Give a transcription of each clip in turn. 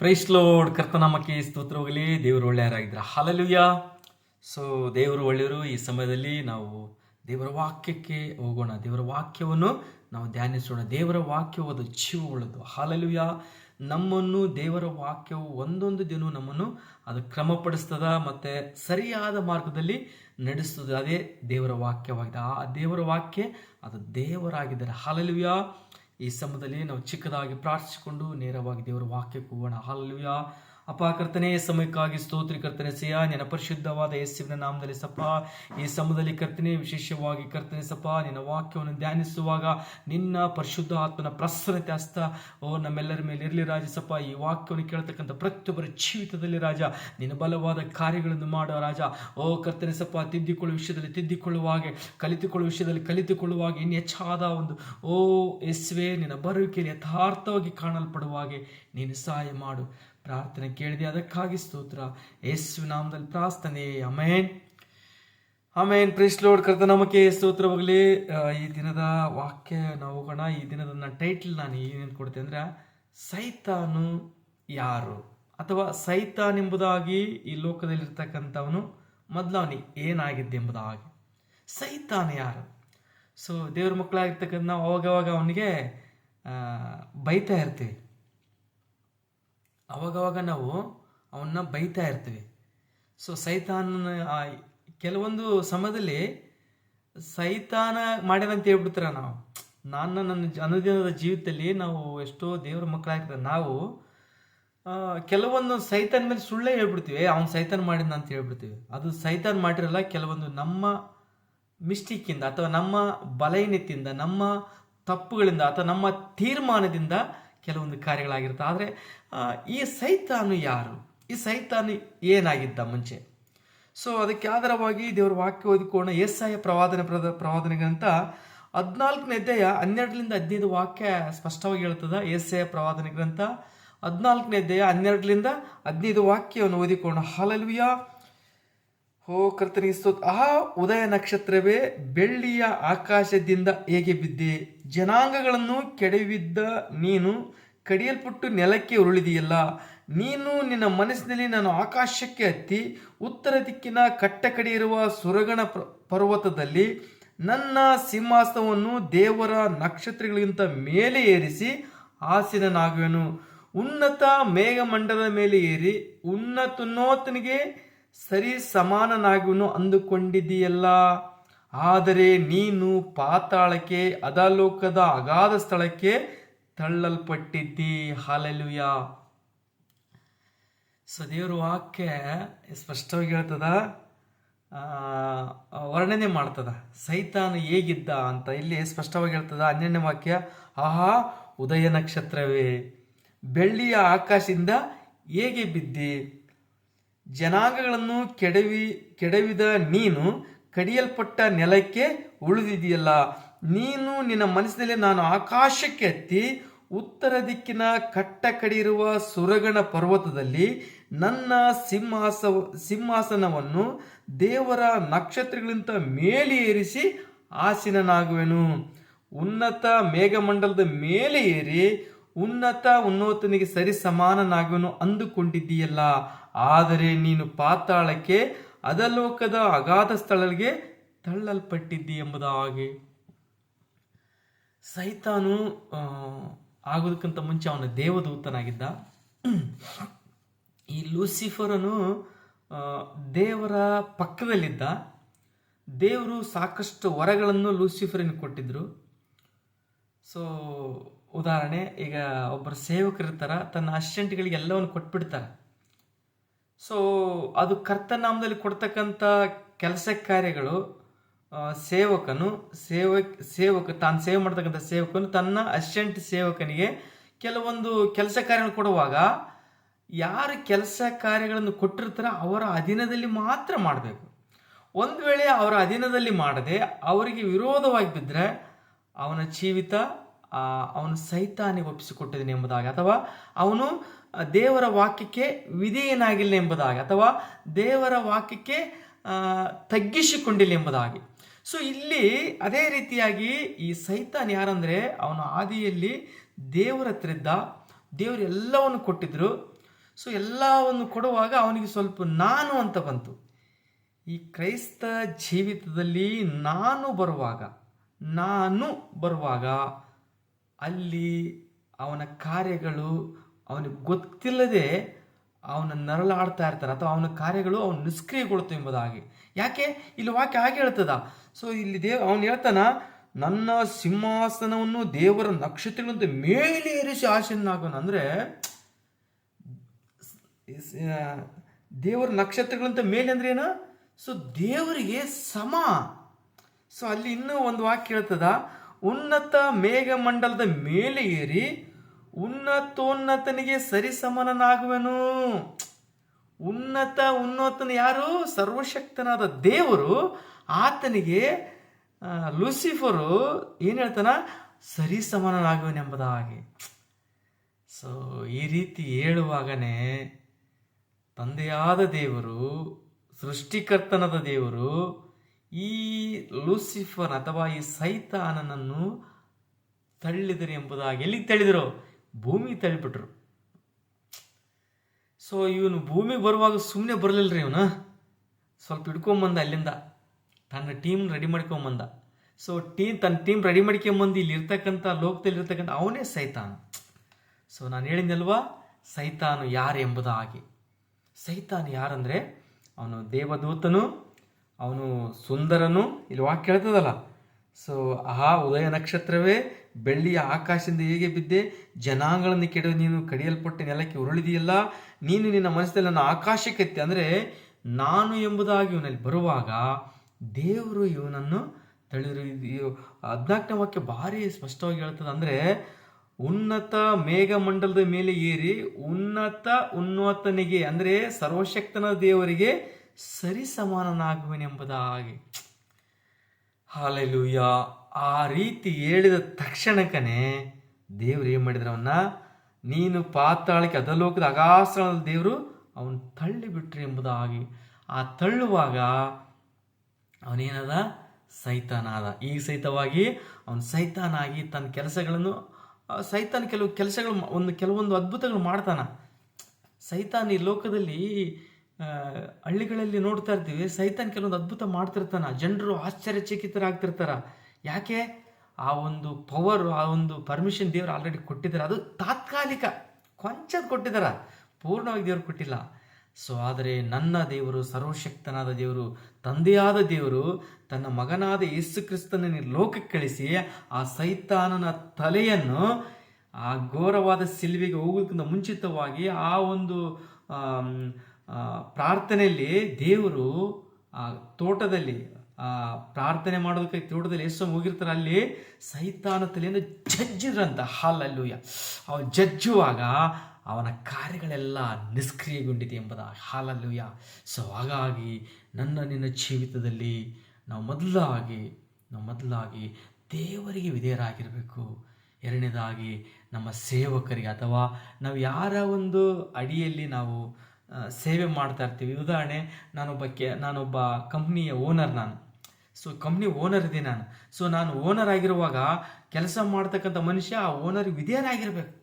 Price load ಕರ್ತನಾಮಕ್ಕೆ ಸ್ತೋತ್ರ ಹೋಗಲಿ. ದೇವರು ಒಳ್ಳೆಯರಾಗಿದ್ದಾರೆ. ಹಲಲುಯ್ಯ ಸೊ ದೇವರು ಒಳ್ಳೆಯವರು. ಈ ಸಮಯದಲ್ಲಿ ನಾವು ದೇವರ ವಾಕ್ಯಕ್ಕೆ ಹೋಗೋಣ. ದೇವರ ವಾಕ್ಯವನ್ನು ನಾವು ಧ್ಯಾನಿಸೋಣ. ದೇವರ ವಾಕ್ಯವು ಅದು ಜೀವವುಳ್ಳದು ಹಾಲಲುಯ್ಯ ನಮ್ಮನ್ನು ದೇವರ ವಾಕ್ಯವು ಒಂದೊಂದು ದಿನ ನಮ್ಮನ್ನು ಅದು ಕ್ರಮಪಡಿಸ್ತದ ಮತ್ತು ಸರಿಯಾದ ಮಾರ್ಗದಲ್ಲಿ ನಡೆಸ್ತದೆ. ಅದೇ ದೇವರ ವಾಕ್ಯವಾಗಿದೆ. ಆ ದೇವರ ವಾಕ್ಯ ಅದು ದೇವರಾಗಿದ್ದಾರೆ. ಹಾಲಲುಯ್ಯ ಈ ಸಮಯದಲ್ಲಿ ನಾವು ಚಿಕ್ಕದಾಗಿ ಪ್ರಾರ್ಥಿಸಿಕೊಂಡು ನೇರವಾಗಿ ದೇವರ ವಾಕ್ಯಕ್ಕೆ ಹೋಗೋಣ. ಹಾಲುಯ ಅಪ್ಪ ಕರ್ತನೆ ಸಮಯಕ್ಕಾಗಿ ಸ್ತೋತ್ರಿ ಕರ್ತನೆ ನಿನ್ನ ಪರಿಶುದ್ಧವಾದ ಯೇಸುವಿನ ನಾಮದಲ್ಲಿ ಸಪ್ಪ, ಈ ಸಮಯದಲ್ಲಿ ಕರ್ತನೆ, ವಿಶೇಷವಾಗಿ ಕರ್ತನೆ ಸಪ್ಪ, ನಿನ್ನ ವಾಕ್ಯವನ್ನು ಧ್ಯಾನಿಸುವಾಗ ನಿನ್ನ ಪರಿಶುದ್ಧ ಆತ್ಮನ ಪ್ರಸನ್ನತೆ ಅಸ್ತ ಓ, ನಮ್ಮೆಲ್ಲರ ಮೇಲೆ ಇರಲಿ ರಾಜ ಸಪ್ಪ, ಈ ವಾಕ್ಯವನ್ನು ಕೇಳ್ತಕ್ಕಂಥ ಪ್ರತಿಯೊಬ್ಬರ ಜೀವಿತದಲ್ಲಿ ರಾಜ, ನಿನ್ನ ಬಲವಾದ ಕಾರ್ಯಗಳನ್ನು ಮಾಡೋ ರಾಜ. ಓ, ಕರ್ತನೆ ಸಪ್ಪ, ತಿದ್ದಿಕೊಳ್ಳುವ ವಿಷಯದಲ್ಲಿ ತಿದ್ದಿಕೊಳ್ಳುವಾಗೆ ಕಲಿತುಕೊಳ್ಳುವ ವಿಷಯದಲ್ಲಿ ಕಲಿತುಕೊಳ್ಳುವಾಗ ಇನ್ನು ಹೆಚ್ಚಾದ ಒಂದು, ಓ ಎಸ್ವೆ ನಿನ್ನ ಬರುವಿಕೆಯಲ್ಲಿ ಯಥಾರ್ಥವಾಗಿ ಕಾಣಲ್ಪಡುವಾಗೆ ನೀನು ಸಹಾಯ ಮಾಡು. ಪ್ರಾರ್ಥನೆ ಕೇಳಿದೆ, ಅದಕ್ಕಾಗಿ ಸ್ತೋತ್ರ. ಯೇಸು ನಾಮದಲ್ಲಿ ಪ್ರಾರ್ಥನೆ. ಅಮೇನ್ ಆಮೇನ್. ಪ್ರಿಸ್ಲೋಡ್ ಕರ್ತ ನಮಗೆ ಸ್ತೋತ್ರವಾಗಲಿ ಈ ದಿನದ ವಾಕ್ಯ ನಾವು ಹೋಗೋಣ. ಈ ದಿನದ ನನ್ನ ಟೈಟ್ಲ್ ನಾನು ಏನೇನು ಕೊಡ್ತೇನೆ ಅಂದರೆ, ಸೈತಾನು ಯಾರು? ಅಥವಾ ಸೈತಾನ್ ಎಂಬುದಾಗಿ ಈ ಲೋಕದಲ್ಲಿರ್ತಕ್ಕಂಥವನು ಮೊದಲು ಅವನಿಗೆ ಏನಾಗಿದ್ದೆ ಎಂಬುದಾಗಿ. ಸೈತಾನ್ ಯಾರು? ಸೊ ದೇವ್ರ ಮಕ್ಕಳಾಗಿರ್ತಕ್ಕಂಥ ನಾವು ಅವಾಗವಾಗ ಅವನಿಗೆ ಬೈತಾ ಇರ್ತೀವಿ. ಅವಾಗವಾಗ ನಾವು ಅವನ್ನ ಬೈತಾ ಇರ್ತೀವಿ. ಸೊ ಸೈತಾನ ಆ, ಕೆಲವೊಂದು ಸಮಯದಲ್ಲಿ ಸೈತಾನ ಮಾಡ್ಯಾನಂತ ಹೇಳ್ಬಿಡ್ತೀರ ನಾವು. ನಾನು ನನ್ನ ಜ- ಅನುದಿನದ ಜೀವಿತದಲ್ಲಿ ನಾವು ಎಷ್ಟೋ ದೇವ್ರ ಮಕ್ಕಳಾಗಿದ್ದ ನಾವು ಕೆಲವೊಂದು ಸೈತಾನ ಮೇಲೆ ಸುಳ್ಳೇ ಹೇಳ್ಬಿಡ್ತೀವಿ. ಅವ್ನು ಸೈತಾನ ಮಾಡಿದ ಅಂತ ಹೇಳ್ಬಿಡ್ತೀವಿ. ಅದು ಸೈತಾನ ಮಾಡಿರಲ್ಲ, ಕೆಲವೊಂದು ನಮ್ಮ ಮಿಸ್ಟೇಕಿಂದ ಅಥವಾ ನಮ್ಮ ಬಲಹೀನತೆಯಿಂದ, ನಮ್ಮ ತಪ್ಪುಗಳಿಂದ ಅಥವಾ ನಮ್ಮ ತೀರ್ಮಾನದಿಂದ ಕೆಲವೊಂದು ಕಾರ್ಯಗಳಾಗಿರುತ್ತೆ. ಆದರೆ ಈ ಸೈತಾನು ಯಾರು? ಈ ಸೈತಾನು ಏನಾಗಿದ್ದ ಮುಂಚೆ? ಸೊ ಅದಕ್ಕೆ ಆಧಾರವಾಗಿ ದೇವರ ವಾಕ್ಯ ಓದಿಕೊಂಡು ಐ ಪ್ರವಾದನೆ ಪ್ರದ, ಪ್ರವಾದನೆಗಂತ ಹದಿನಾಲ್ಕನೇ ಅಧ್ಯಾಯ ಹನ್ನೆರಡರಿಂದ ಹದಿನೈದು ವಾಕ್ಯ ಸ್ಪಷ್ಟವಾಗಿ ಹೇಳ್ತದ. ಏಸಾಯ ಪ್ರವಾದನೆ ಗ್ರಂಥ ಹದಿನಾಲ್ಕನೇ ಅಧ್ಯಾಯ ಹನ್ನೆರಡರಿಂದ ಹದಿನೈದು ವಾಕ್ಯವನ್ನು ಓದಿಕೊಂಡು ಹಾಲಲ್ವಿಯಾ ಹೋ ಕರ್ತನಿಗೆ ಆ ಉದಯ ನಕ್ಷತ್ರವೇ ಬೆಳ್ಳಿಯ ಆಕಾಶದಿಂದ ಹೇಗೆ ಬಿದ್ದೆ? ಜನಾಂಗಗಳನ್ನು ಕೆಡವಿದ್ದ ನೀನು ಕಡಿಯಲ್ಪಟ್ಟು ನೆಲಕ್ಕೆ ಉರುಳಿದೆಯಲ್ಲ. ನೀನು ನಿನ್ನ ಮನಸ್ಸಿನಲ್ಲಿ ನಾನು ಆಕಾಶಕ್ಕೆ ಹತ್ತಿ, ಉತ್ತರ ದಿಕ್ಕಿನ ಕಟ್ಟ ಇರುವ ಸುರಗಣ ಪರ್ವತದಲ್ಲಿ ನನ್ನ ಸಿಂಹಾಸನವನ್ನು ದೇವರ ನಕ್ಷತ್ರಗಳಿಗಿಂತ ಮೇಲೆ ಏರಿಸಿ ಆಸೀನನಾಗುವೆನು. ಉನ್ನತ ಮೇಘಮಂಡಲದ ಮೇಲೆ ಏರಿ ಉನ್ನತೋನ್ನತನಿಗೆ ಸರಿ ಸಮಾನನಾಗುವನು ಅಂದುಕೊಂಡಿದ್ದೀಯಲ್ಲ? ಆದರೆ ನೀನು ಪಾತಾಳಕ್ಕೆ ಅದಾಲೋಕದ ಅಗಾಧ ಸ್ಥಳಕ್ಕೆ ತಳ್ಳಲ್ಪಟ್ಟಿದ್ದಿ. ಹಾಲೆಲುಯ. ಸೊ, ದೇವ್ರ ವಾಕ್ಯ ಸ್ಪಷ್ಟವಾಗಿ ಹೇಳ್ತದ ವರ್ಣನೆ ಮಾಡ್ತದ. ಸೈತಾನ ಹೇಗಿದ್ದ ಅಂತ ಇಲ್ಲಿ ಸ್ಪಷ್ಟವಾಗಿ ಹೇಳ್ತದ ಹನ್ನೆರಡನೇ ವಾಕ್ಯ. ಆಹಾ, ಉದಯ ನಕ್ಷತ್ರವೇ, ಬೆಳ್ಳಿಯ ಆಕಾಶದಿಂದ ಹೇಗೆ ಬಿದ್ದಿ? ಜನಾಂಗಗಳನ್ನು ಕೆಡವಿ, ಕೆಡವಿದ ನೀನು ಕಡಿಯಲ್ಪಟ್ಟ ನೆಲಕ್ಕೆ ಉಳಿದಿದೆಯಲ್ಲ. ನೀನು ನಿನ್ನ ಮನಸ್ಸಿನಲ್ಲಿ ನಾನು ಆಕಾಶಕ್ಕೆ ಎತ್ತಿ ಉತ್ತರ ದಿಕ್ಕಿನ ಕಟ್ಟ ಕಡಿರುವ ಸುರಗಣ ಪರ್ವತದಲ್ಲಿ ನನ್ನ ಸಿಂಹಾಸ, ಸಿಂಹಾಸನವನ್ನು ದೇವರ ನಕ್ಷತ್ರಗಳಿಂದ ಮೇಲೆ ಏರಿಸಿ ಆಸೀನನಾಗುವೆನು. ಉನ್ನತ ಮೇಘಮಂಡಲದ ಮೇಲೆ ಏರಿ ಉನ್ನತ ಉನ್ನತನಿಗೆ ಸರಿ ಸಮಾನನಾಗುವೆನು ಅಂದುಕೊಂಡಿದ್ದೀಯಲ್ಲ. ಆದರೆ ನೀನು ಪಾತಾಳಕ್ಕೆ ಅದಲೋಕದ ಅಗಾಧ ಸ್ಥಳಗಳಿಗೆ ತಳ್ಳಲ್ಪಟ್ಟಿದ್ದಿ ಎಂಬುದಾಗಿ ಸೈತಾನು ಆಗೋದಕ್ಕಿಂತ ಮುಂಚೆ ಅವನ ದೇವದೂತನಾಗಿದ್ದ. ಈ ಲೂಸಿಫರನು ದೇವರ ಪಕ್ಕದಲ್ಲಿದ್ದ. ದೇವರು ಸಾಕಷ್ಟು ವರಗಳನ್ನು ಲೂಸಿಫರನ್ ಕೊಟ್ಟಿದ್ದರು ಸೊ, ಉದಾಹರಣೆ, ಈಗ ಒಬ್ಬರು ಸೇವಕರಿರ್ತಾರ, ತನ್ನ ಅಸಿಸ್ಟೆಂಟ್ಗಳಿಗೆ ಎಲ್ಲವನ್ನು ಕೊಟ್ಬಿಡ್ತಾರೆ. ಸೊ ಅದು ಕರ್ತನಾಮದಲ್ಲಿ ಕೊಡ್ತಕ್ಕಂಥ ಕೆಲಸ ಕಾರ್ಯಗಳು ಸೇವಕನು ಸೇವ ಸೇವಕ, ತಾನು ಸೇವೆ ಮಾಡ್ತಕ್ಕಂಥ ಸೇವಕನು ತನ್ನ ಅಸಿಸ್ಟೆಂಟ್ ಸೇವಕನಿಗೆ ಕೆಲವೊಂದು ಕೆಲಸ ಕಾರ್ಯಗಳನ್ನು ಕೊಡುವಾಗ ಯಾರು ಕೆಲಸ ಕಾರ್ಯಗಳನ್ನು ಕೊಟ್ಟಿರ್ತಾರೋ ಅವರ ಅಧೀನದಲ್ಲಿ ಮಾತ್ರ ಮಾಡಬೇಕು. ಒಂದು ವೇಳೆ ಅವರ ಅಧೀನದಲ್ಲಿ ಮಾಡದೆ ಅವರಿಗೆ ವಿರೋಧವಾಗಿ ಬಿದ್ದರೆ ಅವನ ಜೀವಿತ ಅವನು ಸೈತಾನಿಗೆ ಒಪ್ಪಿಸಿಕೊಟ್ಟಿದ್ದಾನೆ ಎಂಬುದಾಗಿ, ಅಥವಾ ಅವನು ದೇವರ ವಾಕ್ಯಕ್ಕೆ ವಿಧೇಯನಾಗಿಲ್ಲ ಎಂಬುದಾಗಿ, ಅಥವಾ ದೇವರ ವಾಕ್ಯಕ್ಕೆ ತಗ್ಗಿಸಿಕೊಂಡಿಲ್ಲ ಎಂಬುದಾಗಿ. ಸೊ ಇಲ್ಲಿ ಅದೇ ರೀತಿಯಾಗಿ ಈ ಸೈತಾನ್ ಯಾರಂದರೆ, ಅವನ ಆದಿಯಲ್ಲಿ ದೇವರ ಹತ್ರ ಇದ್ದ, ದೇವರು ಎಲ್ಲವನ್ನು ಕೊಟ್ಟಿದ್ರು. ಸೊ ಎಲ್ಲವನ್ನು ಕೊಡುವಾಗ ಅವನಿಗೆ ಸ್ವಲ್ಪ ನಾನು ಅಂತ ಬಂತು. ಈ ಕ್ರೈಸ್ತ ಜೀವಿತದಲ್ಲಿ ನಾನು ಬರುವಾಗ ನಾನು ಬರುವಾಗ ಅಲ್ಲಿ ಅವನ ಕಾರ್ಯಗಳು ಅವನಿಗೆ ಗೊತ್ತಿಲ್ಲದೆ ಅವನ ನರಳಾಡ್ತಾ ಇರ್ತಾರೆ ಅಥವಾ ಅವನ ಕಾರ್ಯಗಳು ಅವನು ನಿಷ್ಕ್ರಿಯಗೊಳ್ತು ಎಂಬುದಾಗಿ. ಯಾಕೆ? ಇಲ್ಲಿ ವಾಕ್ಯ ಹಾಗೆ ಹೇಳ್ತದ. ಸೊ ಇಲ್ಲಿ ದೇವ್ ಅವನು ಹೇಳ್ತಾನ, ನನ್ನ ಸಿಂಹಾಸನವನ್ನು ದೇವರ ನಕ್ಷತ್ರಗಳಂತೆ ಮೇಲೆ ಏರಿಸಿ ಆಶೀನಾಗೋನು ಅಂದರೆ ದೇವರ ನಕ್ಷತ್ರಗಳಂತ ಮೇಲೆ ಅಂದ್ರೆ ಏನು? ಸೊ ದೇವರಿಗೆ ಸಮ. ಸೊ ಅಲ್ಲಿ ಇನ್ನೂ ಒಂದು ವಾಕ್ಯ ಹೇಳ್ತದ ಉನ್ನತ ಮೇಘಮಂಡಲದ ಮೇಲೆ ಏರಿ ಉನ್ನತೋನ್ನತನಿಗೆ ಸರಿಸಮನನಾಗುವೆನು. ಉನ್ನತ ಉನ್ನತನ ಯಾರು? ಸರ್ವಶಕ್ತನಾದ ದೇವರು. ಆತನಿಗೆ ಲೂಸಿಫರು ಏನು ಹೇಳ್ತಾನ? ಸರಿಸಮನಾಗುವನೆಂಬುದಾಗಿ ಸೊ ಈ ರೀತಿ ಹೇಳುವಾಗನೇ ತಂದೆಯಾದ ದೇವರು, ಸೃಷ್ಟಿಕರ್ತನದ ದೇವರು ಈ ಲೂಸಿಫರ್ ಅಥವಾ ಈ ಸೈತಾನನನ್ನು ತಳ್ಳಿದರು ಎಂಬುದಾಗಿ. ಎಲ್ಲಿಗೆ ತಳ್ಳಿದರು? ಭೂಮಿಗೆ ತಳ್ಳಿಬಿಟ್ರು. ಸೊ ಇವನು ಭೂಮಿಗೆ ಬರುವಾಗ ಸುಮ್ಮನೆ ಬರಲಿಲ್ಲ ರೀ ಇವನು. ಸ್ವಲ್ಪ ಹಿಡ್ಕೊಂಬಂದ ಅಲ್ಲಿಂದ. ತನ್ನ ಟೀಮ್ ರೆಡಿ ಮಾಡ್ಕೊಂಬಂದ. ಸೊ ಟೀಮ್ ತನ್ನ ಟೀಮ್ ರೆಡಿ ಮಾಡ್ಕೊಂಬಂದು ಇಲ್ಲಿ ಇರ್ತಕ್ಕಂಥ ಲೋಕದಲ್ಲಿ ಇರ್ತಕ್ಕಂಥ ಅವನೇ ಸೈತಾನ. ಸೊ ನಾನು ಹೇಳಿದ್ನಲ್ವಾ? ಸೈತಾನು ಯಾರು ಎಂಬುದಾಗಿ. ಸೈತಾನ್ ಯಾರಂದರೆ? ಅವನು ದೇವದೂತನು ಅವನು ಸುಂದರನು, ಇಲ್ಲಿ ವಾಕ್ ಕೇಳ್ತದಲ್ಲ. ಸೊ ಆ ಉದಯ ನಕ್ಷತ್ರವೇ, ಬೆಳ್ಳಿಯ ಆಕಾಶದಿಂದ ಹೇಗೆ ಬಿದ್ದೆ, ಜನಾಂಗಗಳನ್ನು ಕೆಡವು ನೀನು ಕಡಿಯಲ್ಪಟ್ಟ ನೆಲಕ್ಕೆ ಉರುಳಿದೆಯಲ್ಲ, ನೀನು ನಿನ್ನ ಮನಸ್ಸಲ್ಲಿ ನನ್ನ ಆಕಾಶಕ್ಕೆತ್ತೆ ಅಂದರೆ, ನಾನು ಎಂಬುದಾಗಿ ಇವನಲ್ಲಿ ಬರುವಾಗ, ದೇವರು ಇವನನ್ನು ತಳಿರು ಹದಿನಾಲ್ಕನೇ ವಾಕ್ಯ ಭಾರಿ ಸ್ಪಷ್ಟವಾಗಿ ಹೇಳ್ತದೆ. ಅಂದರೆ, ಉನ್ನತ ಮೇಘಮಂಡಲದ ಮೇಲೆ ಏರಿ, ಉನ್ನತ ಉನ್ನತನಿಗೆ ಅಂದರೆ ಸರ್ವಶಕ್ತನ ದೇವರಿಗೆ ಸರಿ ಸಮಾನನಾಗುವನೆಂಬುದಾಗಿ ಹಾಲೆಲುಯ್ಯ ಆ ರೀತಿ ಹೇಳಿದ ತಕ್ಷಣಕ್ಕನೇ ದೇವ್ರು ಏನು ಮಾಡಿದ್ರು ಅವನ್ನ? ನೀನು ಪಾತಾಳಕ್ಕೆ ಅದಲೋಕದ ಅಗಾಸನದ ದೇವರು ಅವನು ತಳ್ಳಿಬಿಟ್ರು ಎಂಬುದಾಗಿ. ಆ ತಳ್ಳುವಾಗ ಅವನೇನದ? ಸೈತಾನಾದ. ಈ ಸಹಿತವಾಗಿ ಅವನು ಸೈತಾನಾಗಿ ತನ್ನ ಕೆಲಸಗಳನ್ನು ಸೈತಾನ ಕೆಲವು ಕೆಲಸಗಳು, ಒಂದು ಕೆಲವೊಂದು ಅದ್ಭುತಗಳು ಮಾಡ್ತಾನ. ಸೈತಾನ್ ಈ ಲೋಕದಲ್ಲಿ ಹಳ್ಳಿಗಳಲ್ಲಿ ನೋಡ್ತಾ ಇರ್ತೀವಿ, ಸೈತಾನ್ ಕೆಲವೊಂದು ಅದ್ಭುತ ಮಾಡ್ತಿರ್ತಾನ, ಜನರು ಆಶ್ಚರ್ಯಚಕಿತರಾಗ್ತಿರ್ತಾರ. ಯಾಕೆ? ಆ ಒಂದು ಪವರ್ ಆ ಒಂದು ಪರ್ಮಿಷನ್ ದೇವರು ಆಲ್ರೆಡಿ ಕೊಟ್ಟಿದ್ದಾರೆ. ಅದು ತಾತ್ಕಾಲಿಕ, ಕೊಂಚದ ಕೊಟ್ಟಿದ್ದಾರ ಪೂರ್ಣವಾಗಿ ದೇವರು ಕೊಟ್ಟಿಲ್ಲ. ಸೊ ಆದರೆ ನನ್ನ ದೇವರು, ಸರ್ವಶಕ್ತನಾದ ದೇವರು, ತಂದೆಯಾದ ದೇವರು, ತನ್ನ ಮಗನಾದ ಯೇಸು ಕ್ರಿಸ್ತನನ್ನು ಲೋಕಕ್ಕೆ ಕಳಿಸಿ ಆ ಸೈತಾನನ ತಲೆಯನ್ನು ಆ ಘೋರವಾದ ಸಿಲ್ವಿಗೆ ಹೋಗೋದಕ್ಕಿಂತ ಮುಂಚಿತವಾಗಿ ಆ ಒಂದು ಪ್ರಾರ್ಥನೆಯಲ್ಲಿ ದೇವರು, ಆ, ತೋಟದಲ್ಲಿ, ಆ, ಪ್ರಾರ್ಥನೆ ಮಾಡೋದಕ್ಕೆ ತೋಟದಲ್ಲಿ ಎಷ್ಟು ಹೋಗಿರ್ತಾರೆ ಅಲ್ಲಿ ಸೈತಾನ ತಲೆಯಿಂದ ಜಜ್ಜಿದ್ರಂತ. ಹಾಲಲ್ಲೂಯ. ಅವನು ಜಜ್ಜುವಾಗ ಅವನ ಕಾರ್ಯಗಳೆಲ್ಲ ನಿಷ್ಕ್ರಿಯಗೊಂಡಿದೆ ಎಂಬುದ. ಹಾಲಲ್ಲೂಯ. ಸೊ ಹಾಗಾಗಿ ನನ್ನ ನಿನ್ನ ಜೀವಿತದಲ್ಲಿ ನಾವು ಮೊದಲಾಗಿ ನಾವು ಮೊದಲಾಗಿ ದೇವರಿಗೆ ವಿಧೇಯರಾಗಿರಬೇಕು. ಎರಡನೇದಾಗಿ ನಮ್ಮ ಸೇವಕರಿಗೆ ಅಥವಾ ನಾವು ಯಾರ ಒಂದು ಅಡಿಯಲ್ಲಿ ನಾವು ಸೇವೆ ಮಾಡ್ತಾ ಇರ್ತೀವಿ. ಉದಾಹರಣೆ ನಾನೊಬ್ಬ ಕೆ ನಾನೊಬ್ಬ ಕಂಪ್ನಿಯ ಓನರ್ ನಾನು. ಸೊ ಕಂಪ್ನಿ ಓನರ್ ಇದೆ ನಾನು. ಸೊ ನಾನು ಓನರ್ ಆಗಿರುವಾಗ ಕೆಲಸ ಮಾಡ್ತಕ್ಕಂಥ ಮನುಷ್ಯ ಆ ಓನರ್ ವಿಧೇಯನಾಗಿರ್ಬೇಕು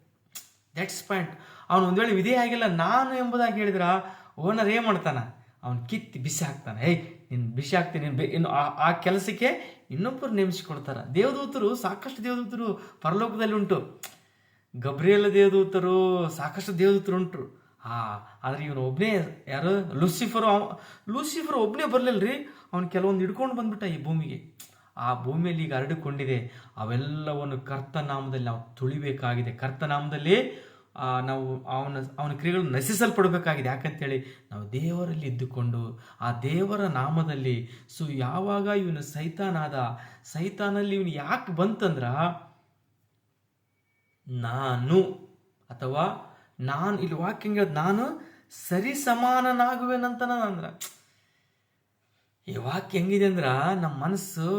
ದಟ್ಸ್ ಪಾಯಿಂಟ್ ಅವನು ಒಂದು ವೇಳೆ ವಿಧೇಯ ಆಗಿಲ್ಲ, ನಾನು ಎಂಬುದಾಗಿ ಹೇಳಿದ್ರೆ ಓನರ್ ಏನು ಮಾಡ್ತಾನೆ? ಅವನು ಕಿತ್ತಿ ಬಿಸಿ ಹಾಕ್ತಾನೆ. ಏಯ್, ನೀನು ಬಿಸಿ ಹಾಕ್ತೀನಿ, ನೀನು ಬೆ- ಇನ್ನು ಆ- ಕೆಲಸಕ್ಕೆ ಇನ್ನೊಬ್ಬರು ನೇಮಿಸಿಕೊಡ್ತಾರೆ. ದೇವದೂತರು, ಸಾಕಷ್ಟು ದೇವದೂತರು ಪರಲೋಕದಲ್ಲಿ ಉಂಟು. ಗಬ್ರಿಯಲ್ ದೇವದೂತರು, ಸಾಕಷ್ಟು ದೇವದೂತರು ಉಂಟು. ಆ, ಆದ್ರೆ ಇವನು ಒಬ್ಬನೇ ಯಾರು? ಲೂಸಿಫರ್ ಲೂಸಿಫರ್ ಒಬ್ಬನೇ ಬರಲಿಲ್ಲ ರೀ ಅವ್ನು ಕೆಲವೊಂದು ಹಿಡ್ಕೊಂಡು ಬಂದ್ಬಿಟ್ಟ ಈ ಭೂಮಿಗೆ. ಆ ಭೂಮಿಯಲ್ಲಿ ಈಗ ಹರಡಿಕೊಂಡಿದೆ. ಅವೆಲ್ಲವನ್ನು ಕರ್ತನಾಮದಲ್ಲಿ ನಾವು ತುಳಿಬೇಕಾಗಿದೆ. ಕರ್ತನಾಮದಲ್ಲಿ ನಾವು ಅವನ ಅವನ ಕ್ರಿಯೆಗಳು ನಶಿಸಲ್ಪಡಬೇಕಾಗಿದೆ. ಯಾಕಂತೇಳಿ ನಾವು ದೇವರಲ್ಲಿ ಇದ್ದುಕೊಂಡು, ಆ ದೇವರ ನಾಮದಲ್ಲಿ, ಸೊ ಯಾವಾಗ ಇವನು ಸೈತಾನಾದ, ಸೈತಾನಲ್ಲಿ ಇವನು ಯಾಕೆ ಬಂತಂದ್ರ, ನಾನು ಅಥವಾ ನಾನು ಇಲ್ಲಿ ವಾಕ್ಯ ಹೇಳೋದು ನಾನು ಸರಿ ಸಮಾನನಾಗುವೆನಂತ ಅಂದ್ರೆ ಈ ವಾಕ್ಯ ಹೆಂಗಿದೆ ಅಂದ್ರೆ ನಮ್ಮ ಮನಸ್ಸು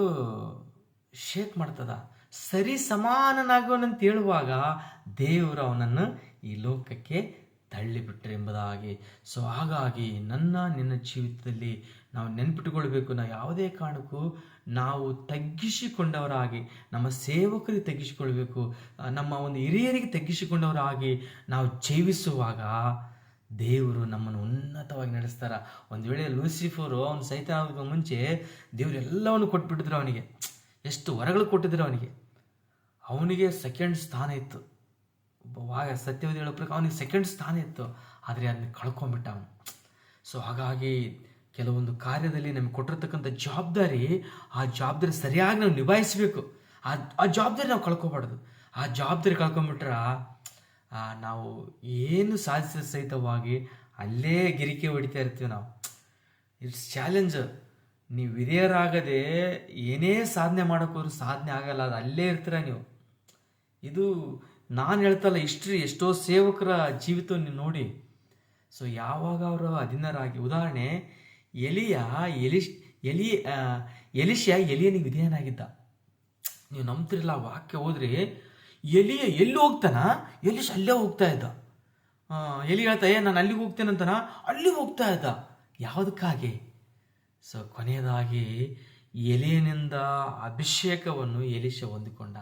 ಶೇಕ್ ಮಾಡ್ತದ. ಸರಿ ಸಮಾನನಾಗುವನಂತ ಹೇಳುವಾಗ ದೇವರು ಅವನನ್ನು ಈ ಲೋಕಕ್ಕೆ ತಳ್ಳಿಬಿಟ್ರೆ ಎಂಬುದಾಗಿ. ಸೊ ಹಾಗಾಗಿ ನನ್ನ ನಿನ್ನ ಜೀವಿತದಲ್ಲಿ ನಾವು ನೆನ್ಪಿಟ್ಟುಕೊಳ್ಬೇಕು ನಾವು ಯಾವುದೇ ಕಾರಣಕ್ಕೂ ನಾವು ತಗ್ಗಿಸಿಕೊಂಡವರಾಗಿ, ನಮ್ಮ ಸೇವಕರಿಗೆ ತಗ್ಗಿಸಿಕೊಳ್ಬೇಕು, ನಮ್ಮ ಒಂದು ಹಿರಿಯರಿಗೆ ತಗ್ಗಿಸಿಕೊಂಡವರಾಗಿ ನಾವು ಜೀವಿಸುವಾಗ ದೇವರು ನಮ್ಮನ್ನು ಉನ್ನತವಾಗಿ ನಡೆಸ್ತಾರ. ಒಂದು ವೇಳೆ ಲೂಸಿಫರು ಅವನು ಸಹಿತ ಆಗೋದಕ್ಕೆ ಮುಂಚೆ ದೇವರು ಎಲ್ಲವನ್ನು ಕೊಟ್ಬಿಟ್ಟಿದ್ರು ಅವನಿಗೆ. ಎಷ್ಟು ವರಗಳು ಕೊಟ್ಟಿದ್ರು ಅವನಿಗೆ. ಅವನಿಗೆ ಸೆಕೆಂಡ್ ಸ್ಥಾನ ಇತ್ತು. ವಾಗ ಸತ್ಯವಾದಿ ಹೇಳೋ ಪ್ರಕಾರ ಅವನಿಗೆ ಸೆಕೆಂಡ್ ಸ್ಥಾನ ಇತ್ತು. ಆದರೆ ಅದನ್ನ ಕಳ್ಕೊಂಬಿಟ್ಟ ಅವನು. ಸೊ ಹಾಗಾಗಿ ಕೆಲವೊಂದು ಕಾರ್ಯದಲ್ಲಿ ನಮಗೆ ಕೊಟ್ಟಿರ್ತಕ್ಕಂಥ ಜವಾಬ್ದಾರಿ ಆ ಜವಾಬ್ದಾರಿ ಸರಿಯಾಗಿ ನಾವು ನಿಭಾಯಿಸಬೇಕು. ಆ ಆ ಜವಾಬ್ದಾರಿ ನಾವು ಕಳ್ಕೊಬಾರ್ದು. ಆ ಜವಾಬ್ದಾರಿ ಕಳ್ಕೊಂಬಿಟ್ರೆ ನಾವು ಏನು ಸಾಧಿಸಿದ ಸಹಿತವಾಗಿ ಅಲ್ಲೇ ಗಿರಿಕೆ ಹೊಡಿತಾ ಇರ್ತೀವಿ ನಾವು. ಇಟ್ಸ್ ಚಾಲೆಂಜ್ ನೀವು ವಿಧೇಯರಾಗದೆ ಏನೇ ಸಾಧನೆ ಮಾಡೋಕ್ಕೋದ್ರು ಸಾಧನೆ ಆಗಲ್ಲ, ಅದು ಅಲ್ಲೇ ಇರ್ತೀರ ನೀವು? ಇದು ನಾನು ಹೇಳ್ತಲ್ಲ ಹಿಸ್ಟ್ರಿ ಎಷ್ಟೋ ಸೇವಕರ ಜೀವಿತವನ್ನು ನೋಡಿ. ಸೊ ಯಾವಾಗ ಅವರು ಅಧೀನರಾಗಿ ಉದಾಹರಣೆ ಎಲಿಯ ಎಲಿಶ್ ಎಲಿ ಎಲಿಶಿಯ ಎಲಿಯನಿಗೆ ವಿಧೇಯನಾಗಿದ್ದ. ನೀವು ನಂಬ್ತಿರಲ್ಲ ವಾಕ್ಯ ಹೋದ್ರೆ ಎಲಿಯ ಎಲ್ಲಿ ಹೋಗ್ತಾನ? ಎಲಿಶ್ ಅಲ್ಲೇ ಹೋಗ್ತಾ ಇದ್ದ. ಎಲಿ ಹೇಳ್ತಾ, ಏ, ನಾನು ಅಲ್ಲಿಗೆ ಹೋಗ್ತೇನೆ ಅಂತಾನ ಅಲ್ಲಿ ಹೋಗ್ತಾ ಇದ್ದ. ಯಾವುದಕ್ಕಾಗಿ? ಸೊ, ಕೊನೆಯದಾಗಿ, ಎಲಿಯನಿಂದ ಅಭಿಷೇಕವನ್ನು ಎಲಿಶ ಹೊಂದಿಕೊಂಡ.